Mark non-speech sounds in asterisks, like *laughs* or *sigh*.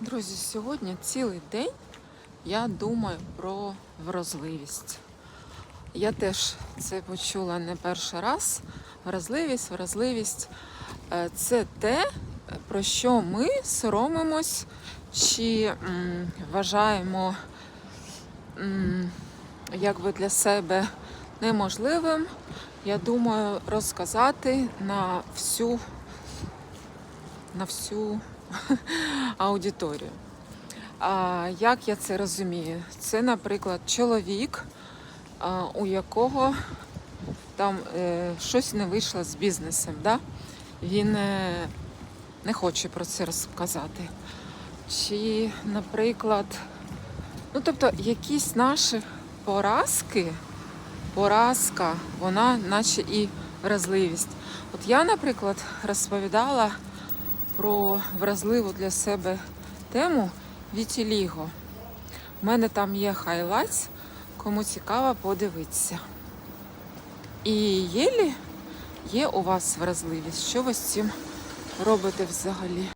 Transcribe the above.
Друзі, сьогодні цілий день я думаю про вразливість. Я теж це почула не перший раз. Вразливість, вразливість Е, це те, про що ми соромимось чи м, вважаємо м, якби для себе неможливим. Я думаю, розказати на всю, на всю *laughs* аудиторію. А як я це розумію? Це, наприклад, чоловік, у якого там е, щось не вийшло з бізнесом. Да? Він е, не хоче про це розказати. Чи, наприклад, ну тобто якісь наші поразки, поразка, вона наче і вразливість. От я, наприклад, розповідала про вразливу для себе тему Вітіліго. У мене там є хайлайтс, кому цікаво, подивитися. І єлі є у вас вразливість. Що ви з цим робите взагалі?